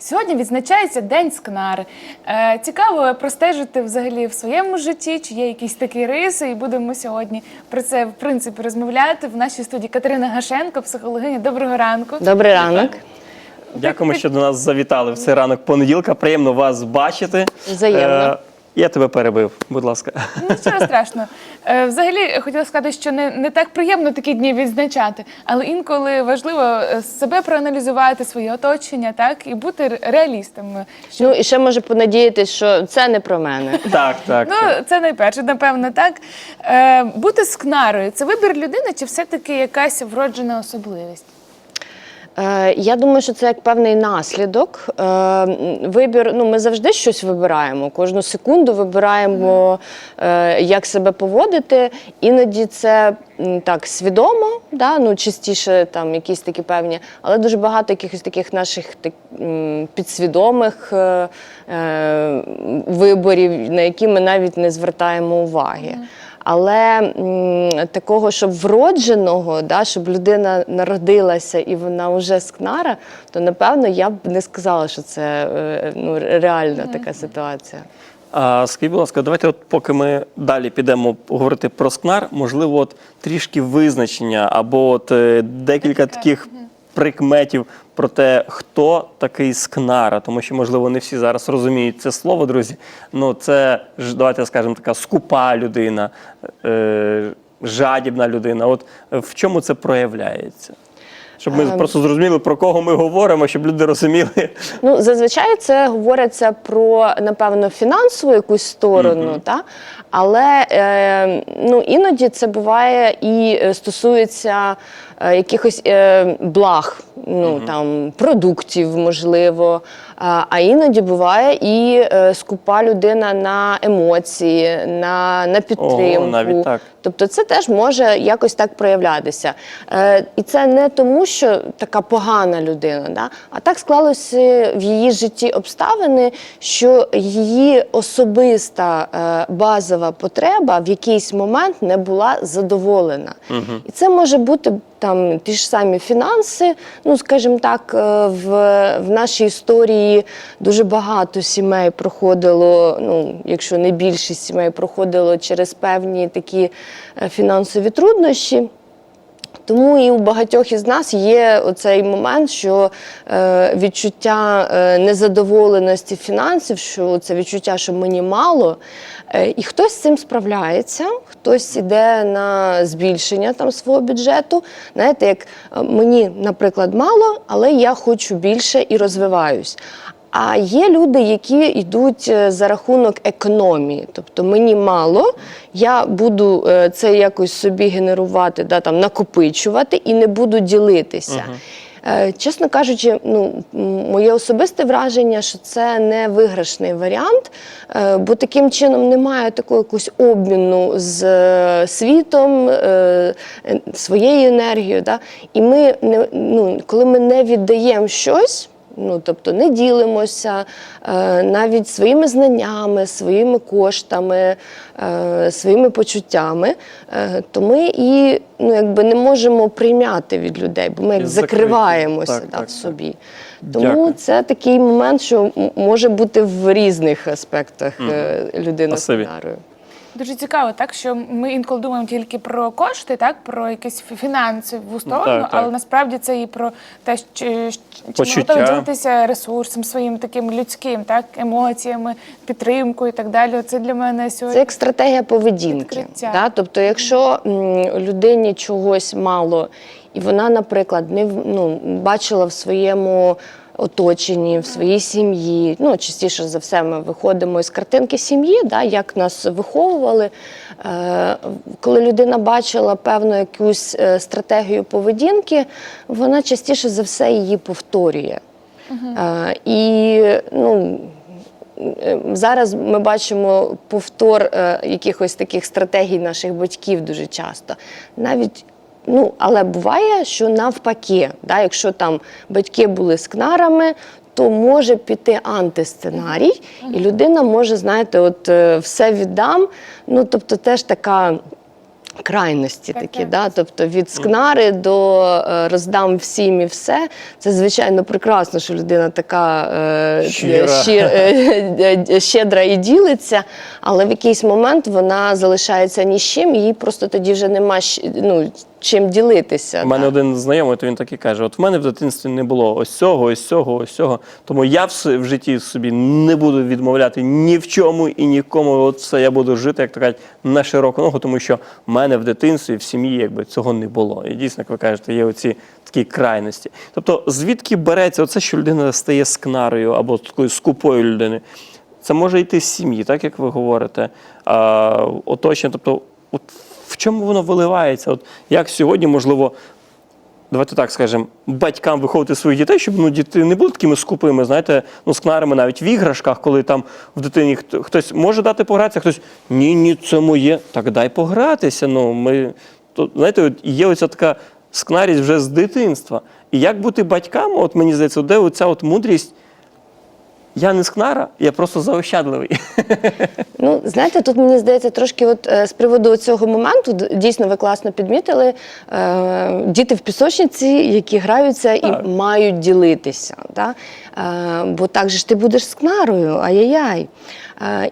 Сьогодні відзначається День скнари. Е, цікаво простежити взагалі в своєму житті, чи є якісь такі риси, і будемо сьогодні про це в принципі розмовляти в нашій студії Катерина Гашенко, психологиня. Доброго ранку. Добрий ранок. Дякуємо, що до нас завітали в цей ранок понеділка. Приємно вас бачити. Взаємно. Я тебе перебив, будь ласка. Нічого страшного. Е, Взагалі хотіла сказати, що не, не так приємно такі дні відзначати, але інколи важливо е, себе проаналізувати, своє оточення, так і бути ре- реалістами. Що Ну і ще може понадіятись, що це не про мене. Так, так. ну це найперше, напевно, так. Е, бути скнарою це вибір людини, чи все-таки якась вроджена особливість? Е, Я думаю, що це як певний наслідок. Е, Вибір, ну ми завжди щось вибираємо. Кожну секунду вибираємо, е, як себе поводити. Іноді це так свідомо, да? ну частіше там якісь такі певні, але дуже багато якихось таких наших так, підсвідомих виборів, на які ми навіть не звертаємо уваги. Але м, такого, щоб вродженого, да, щоб людина народилася і вона вже скнара, то напевно я б не сказала, що це е, ну, реальна така ситуація. А скажіть, будь ласка, давайте, от поки ми далі підемо говорити про скнар, можливо, от трішки визначення або от е, декілька таких прикметів про те, хто такий скнара, тому що, можливо, не всі зараз розуміють це слово, друзі. Ну, це ж давайте скажемо така скупа людина, е, жадібна людина. От е, в чому це проявляється? Щоб ми Ем. просто зрозуміли, про кого ми говоримо, щоб люди розуміли. Ну, зазвичай це говориться про, напевно, фінансову якусь сторону, та? але е, ну, іноді це буває і е, стосується якихось е, благ, ну, там, продуктів, можливо. А, іноді буває і е, скупа людина на емоції, на, на підтримку. навіть так. Тобто це теж може якось так проявлятися. Е, і це не тому, що така погана людина, да? а так склалося в її житті обставини, що її особиста е, базова потреба в якийсь момент не була задоволена. І це може бути там ті ж самі фінанси. Ну, скажімо так, в, в нашій історії дуже багато сімей проходило, ну, якщо не більшість сімей проходило через певні такі е, фінансові труднощі. Тому і у багатьох із нас є оцей момент, що е, відчуття е, незадоволеності фінансів, що це відчуття, що мені мало, е, і хтось з цим справляється, хтось іде на збільшення там свого бюджету. Знаєте, як мені, наприклад, мало, але я хочу більше і розвиваюсь. А є люди, які йдуть е, за рахунок економії. Тобто мені мало, я буду е, це якось собі генерувати, да, там, накопичувати і не буду ділитися. Е, Чесно кажучи, ну, моє особисте враження, що це не виграшний варіант, бо таким чином немає такого якогось обміну з світом, своєю енергією. Да? І ми не, ну, коли ми не віддаємо щось. Ну, тобто не ділимося е, навіть своїми знаннями, своїми коштами, е, своїми почуттями, е, то ми і ну, якби не можемо прийняти від людей, бо ми як закриваємося Так, да, так, в собі. Тому Дякую. це такий момент, що може бути в різних аспектах е, людина Спасибі. Дуже цікаво, так що ми інколи думаємо тільки про кошти, так про якісь фі- фінансову сторону, Так, так. але насправді це і про те, що готові ділитися ресурсом своїм таким людським, так емоціями, підтримкою і так далі. Це для мене сьогодні. Це як стратегія поведінки. Да? Тобто, якщо людині чогось мало, і вона, наприклад, не в- ну, бачила в своєму оточенні, в своїй сім'ї, ну частіше за все, ми виходимо із картинки сім'ї, да, як нас виховували. Е, коли людина бачила певну якусь е, стратегію поведінки, вона частіше за все її повторює. Е, і ну, Е, Зараз ми бачимо повтор е, якихось таких стратегій наших батьків дуже часто. Навіть ну, але буває, що навпаки, да, якщо там батьки були скнарами, то може піти антисценарій, і людина може, знаєте, от е, все віддам. Ну, тобто, теж така крайності Так, такі. так. Да? Тобто від скнари до е, роздам всім і все. Це звичайно прекрасно, що людина така е, Щира. щир- щедра і ділиться, але в якийсь момент вона залишається ні з чим, їй просто тоді вже нема ну, чим ділитися. У мене да. один знайомий, то він так і каже: от в мене в дитинстві не було ось цього, ось цього, ось цього. Тому я в, в житті собі не буду відмовляти ні в чому і нікому. От все я буду жити, як то кажуть, на широку ногу, тому що в мене в дитинстві, в сім'ї якби цього не було. І дійсно, як ви кажете, є оці такі крайності. Тобто, звідки береться оце, що людина стає скнарою або такою скупою людиною? Це може йти з сім'ї, так як ви говорите, а, оточення. Тобто, от в чому воно виливається? От як сьогодні, можливо, давайте так скажемо, батькам виховувати своїх дітей, щоб ну, діти не були такими скупими, знаєте, ну, скнарами навіть в іграшках, коли там в дитині хто- хтось може дати погратися, хтось ні, ні, це моє. Так дай погратися. Ну, ми, то, знаєте, от є оця така скнарість вже з дитинства. І як бути батькам, от мені здається, де оця от мудрість. Я не скнара, я просто заощадливий. Ну, знаєте, тут мені здається трошки, от е, з приводу цього моменту, дійсно, ви класно підмітили. Е, діти в пісочниці, які граються Так. і мають ділитися. Да? Е, бо так же ж ти будеш скнарою, ай-яй-яй.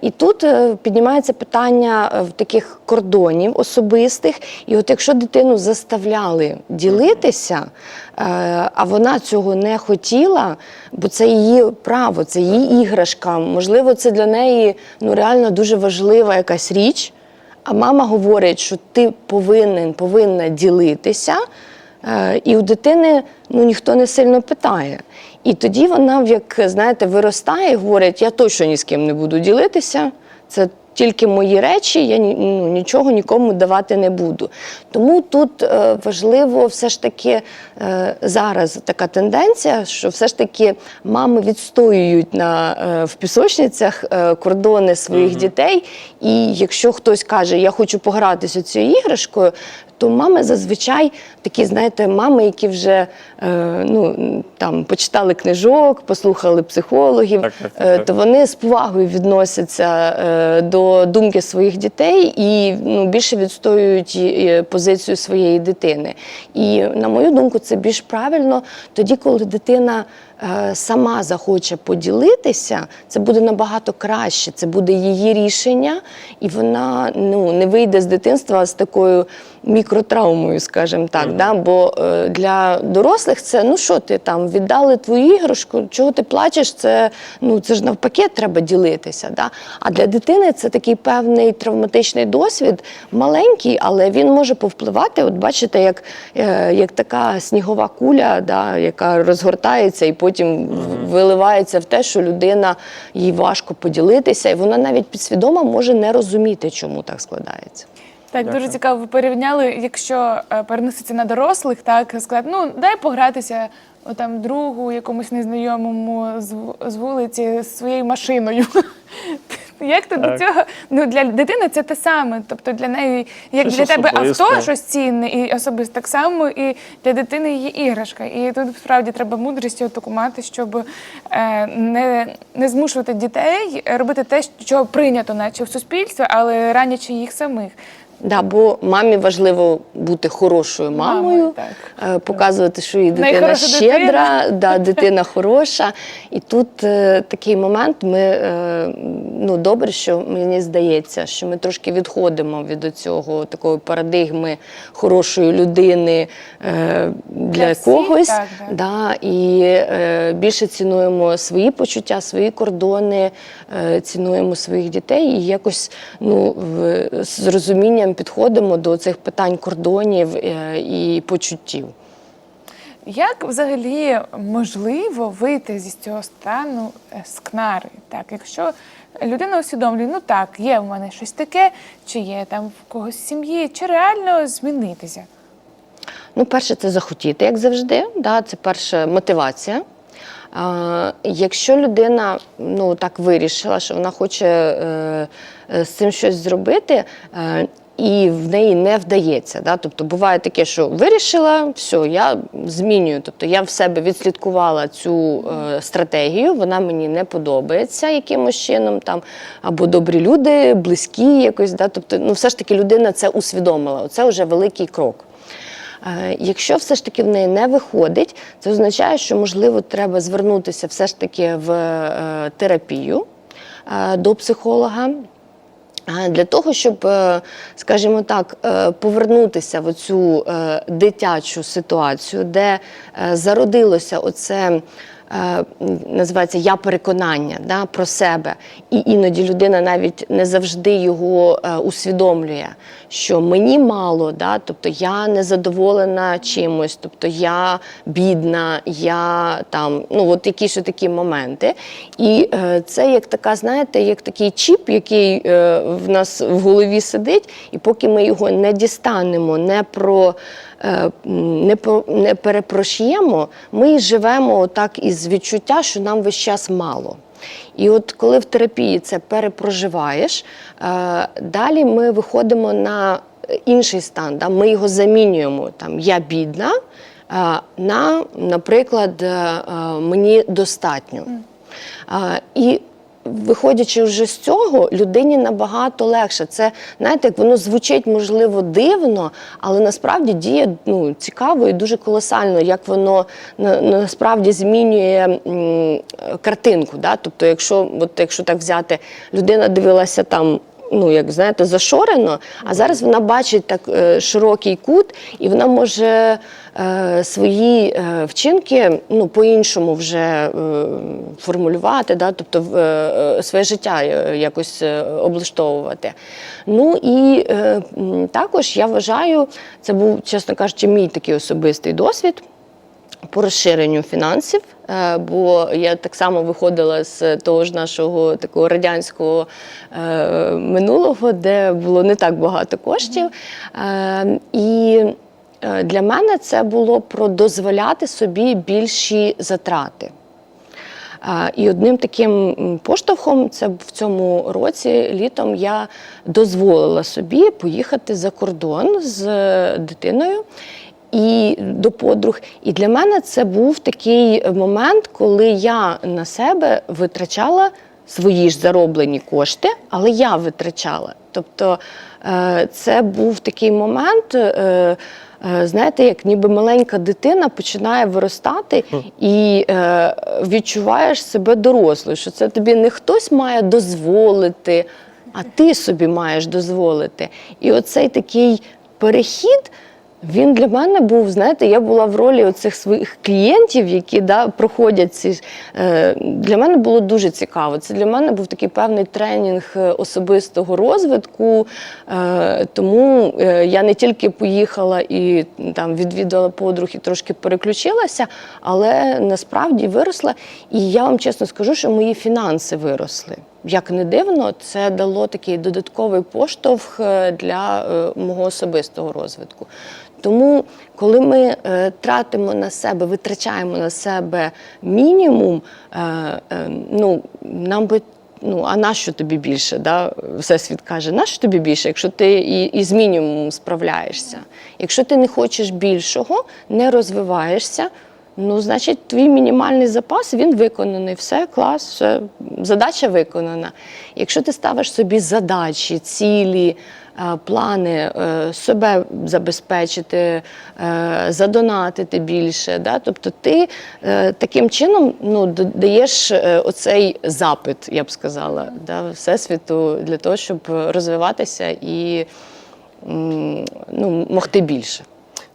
І тут е, піднімається питання е, в таких кордонів особистих. І от якщо дитину заставляли ділитися, е, а вона цього не хотіла, бо це її право, це її іграшка. Можливо, це для неї ну, реально дуже важлива якась річ. А мама говорить, що ти повинен, повинна ділитися. І у дитини ну, ніхто не сильно питає. І тоді вона, як знаєте, виростає і говорить: я точно ні з ким не буду ділитися. Це тільки мої речі, я ну, нічого нікому давати не буду. Тому тут е, важливо все ж таки е, зараз така тенденція, що все ж таки мами відстоюють на, е, в пісочницях е, кордони своїх дітей. І якщо хтось каже, я хочу погратися цією іграшкою, то мами зазвичай такі, знаєте, мами, які вже е, ну, там, почитали книжок, послухали психологів, Так, так, так, е, то вони з повагою відносяться е, до думки своїх дітей і ну, більше відстоюють і позицію своєї дитини. І, на мою думку, це більш правильно тоді, коли дитина. е, Сама захоче поділитися, це буде набагато краще. Це буде її рішення, і вона ну не вийде з дитинства з такою мікротравмою, скажімо так. Да? Бо е, для дорослих це ну що ти там віддали твою іграшку, чого ти плачеш? Це ну це ж навпаки треба ділитися. Да? А для дитини це такий певний травматичний досвід, маленький, але він може повпливати. От бачите, як, е, як така снігова куля, да, яка розгортається і потім в- виливається в те, що людина їй важко поділитися, і вона навіть підсвідомо може не розуміти, чому так складається. Так, Дякую. дуже цікаво. Ви порівняли, якщо е, переноситься на дорослих, так сказати, ну дай погратися о, там другу якомусь незнайомому з, з вулиці з своєю машиною. Як ти до Так. цього? Ну для дитини це те саме. Тобто для неї, як Щось для тебе особисте. авто, щось цінне і особисто так само, і для дитини її іграшка. І тут справді треба мудрість таку мати, щоб е, не, не змушувати дітей робити те, що прийнято, наче в суспільстві, але ранячи їх самих. Да, бо мамі важливо бути хорошою мамою, Мамою, е, показувати, що її дитина Найхороша щедра, да, дитина хороша. І тут е, такий момент. Ми е, ну добре, що мені здається, що ми трошки відходимо від цього такої парадигми хорошої людини е, для, Для всіх, когось. так, да. Да, і е, більше цінуємо свої почуття, свої кордони, е, цінуємо своїх дітей і якось ну, в, з розумінням підходимо до цих питань кордонів е, і почуттів. Як взагалі можливо вийти зі цього стану е, скнари? Так, якщо людина усвідомлює, ну так, є в мене щось таке, чи є там в когось в сім'ї, чи реально змінитися? Ну, перше, це захотіти, як завжди. Да, це перша мотивація. Якщо людина ну, так вирішила, що вона хоче е, е, з цим щось зробити, е, і в неї не вдається. Да? Тобто буває таке, що вирішила, все, я змінюю. Тобто я в себе відслідкувала цю е, стратегію, вона мені не подобається якимось чином, там, або добрі люди, близькі якось. Да? Тобто, ну, все ж таки людина це усвідомила. Це вже великий крок. Е, Якщо все ж таки в неї не виходить, це означає, що можливо треба звернутися все ж таки в е, терапію е, до психолога. Е, Для того, щоб, е, скажімо так, е, повернутися в цю дитячу ситуацію, де е, зародилося оце, е, називається я переконання да, про себе. І іноді людина навіть не завжди його е, усвідомлює, що мені мало, да, тобто я не задоволена чимось, тобто я бідна, я там, ну от якісь такі моменти. І е, це як така, знаєте, як такий чіп, який е, в нас в голові сидить, і поки ми його не дістанемо, не про. Е, Не, перепрошуємо, ми живемо отак із відчуття, що нам весь час мало. І от коли в терапії це перепроживаєш, е, далі ми виходимо на інший стан. Да? Ми його замінюємо. Там я бідна, е, на, наприклад, мені достатньо. І виходячи вже з цього, людині набагато легше. Це знаєте, як воно звучить можливо дивно, але насправді діє ну, цікаво і дуже колосально, як воно на, насправді змінює м, картинку. Да? Тобто, якщо, от, якщо так взяти, людина дивилася там. Ну, як знаєте, зашорено, а зараз вона бачить так е, широкий кут, і вона може е, свої е, вчинки ну, по-іншому вже е, формулювати, да? тобто е, своє життя якось облаштовувати. Ну і е, також я вважаю, це був, чесно кажучи, мій такий особистий досвід по розширенню фінансів, бо я так само виходила з того ж нашого такого радянського е, минулого, де було не так багато коштів. Е, І е, для мене це було про дозволяти собі більші затрати. І одним таким поштовхом це в цьому році літом я дозволила собі поїхати за кордон з е, дитиною і до подруг. І для мене це був такий момент, коли я на себе витрачала свої ж зароблені кошти, але я витрачала. Тобто е, це був такий момент. е, е, Знаєте, як ніби маленька дитина починає виростати і е, відчуваєш себе дорослою, що це тобі не хтось має дозволити, а ти собі маєш дозволити. І оцей такий перехід. Він для мене був, знаєте, я була в ролі оцих своїх клієнтів, які да, проходять ці. Е, для мене було дуже цікаво. Це для мене був такий певний тренінг е, особистого розвитку. Е, тому я не тільки поїхала і там відвідала подруг і трошки переключилася, але насправді виросла. І я вам чесно скажу, що мої фінанси виросли. Як не дивно, це дало такий додатковий поштовх е, для е, мого особистого розвитку. Тому, коли ми е, тратимо на себе, витрачаємо на себе мінімум, ну нам би. Ну, а нащо тобі більше? Да? Всесвіт каже, нащо тобі більше, якщо ти і, і з мінімумом справляєшся? Якщо ти не хочеш більшого, не розвиваєшся, ну, значить, твій мінімальний запас він виконаний. Все, клас, все, задача виконана. Якщо ти ставиш собі задачі, цілі, е, плани, е, себе забезпечити, е, задонатити більше, да? тобто ти таким чином ну, даєш оцей запит, я б сказала, да, Всесвіту для того, щоб розвиватися і ну, могти більше.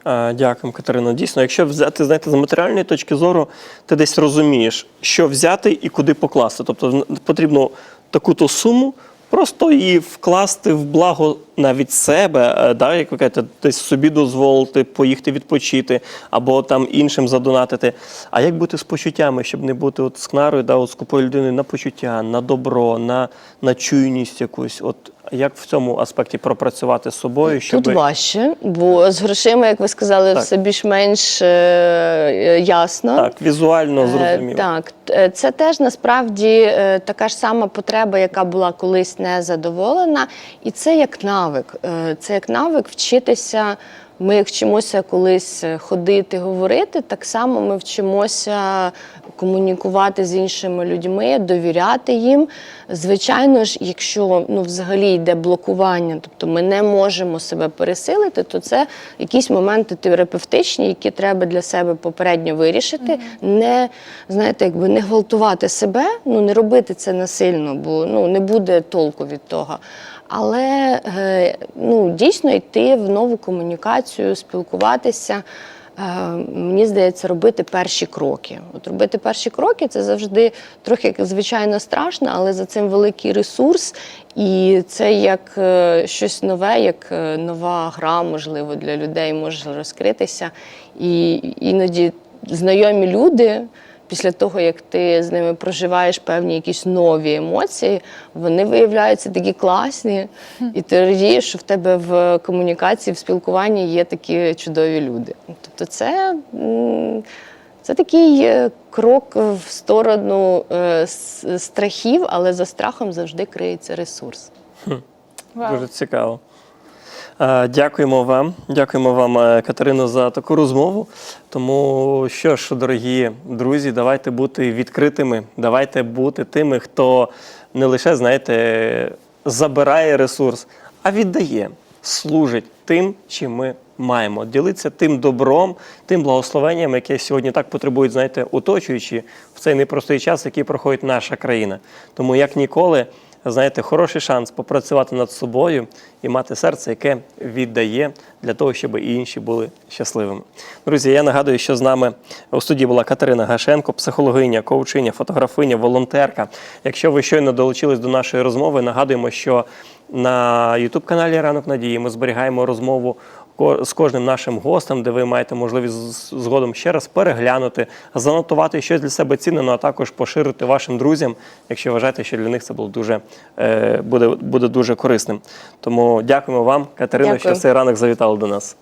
Дякую, Катерино. Дійсно, якщо взяти знаєте, з матеріальної точки зору, ти десь розумієш, що взяти і куди покласти. Тобто потрібно таку-то суму просто її вкласти в благо навіть себе, е, да, як ви кажете, десь собі дозволити, поїхати відпочити або там іншим задонатити. А як бути з почуттями, щоб не бути от скнарою, да, от скупою людиною на почуття, на добро, на, на чуйність якусь? От Як в цьому аспекті пропрацювати з собою, щоб Тут важче, бо з грошима, як ви сказали, Так. все більш-менш е, ясно. так візуально Е, зрозуміло? Так, Е, це теж насправді е, така ж сама потреба, яка була колись незадоволена. і це як навик. Е, Це як навик вчитися. Ми як вчимося колись е, ходити, говорити, так само ми вчимося комунікувати з іншими людьми, довіряти їм. Звичайно ж, якщо ну, взагалі йде блокування, тобто ми не можемо себе пересилити, то це якісь моменти терапевтичні, які треба для себе попередньо вирішити. Не знаєте, якби не гвалтувати себе, ну не робити це насильно, бо ну не буде толку від того. Але е, ну, дійсно йти в нову комунікацію, спілкуватися. е, Мені здається, робити перші кроки. От робити перші кроки це завжди трохи звичайно страшно, але за цим великий ресурс, і це як е, щось нове, як нова гра, можливо, для людей може розкритися. І іноді знайомі люди. Після того, як ти з ними проживаєш певні якісь нові емоції, вони виявляються такі класні, і ти радієш, що в тебе в комунікації, в спілкуванні є такі чудові люди. Тобто, це, це такий е, крок в сторону е, страхів, але за страхом завжди криється ресурс. Дуже цікаво. Е, Дякуємо вам. Дякуємо вам, е, Катерино, за таку розмову. Тому що ж, дорогі друзі, давайте бути відкритими, давайте бути тими, хто не лише, знаєте, забирає ресурс, а віддає, служить тим, чим ми маємо. Ділиться тим добром, тим благословенням, яке сьогодні так потребують, знаєте, оточуючі в цей непростий час, який проходить наша країна. Тому як ніколи знаєте, хороший шанс попрацювати над собою і мати серце, яке віддає для того, щоб і інші були щасливими. Друзі, я нагадую, що з нами у студії була Катерина Гашенко, психологиня, коучиня, фотографиня, волонтерка. Якщо ви щойно долучились до нашої розмови, нагадуємо, що на youtube каналі Ранок Надії ми зберігаємо розмову з кожним нашим гостем, де ви маєте можливість згодом ще раз переглянути, занотувати щось для себе цінне, ну а також поширити вашим друзям, якщо вважаєте, що для них це було дуже е, буде, буде дуже корисним. Тому дякуємо вам, Катерино, Дякую. що цей ранок завітали до нас.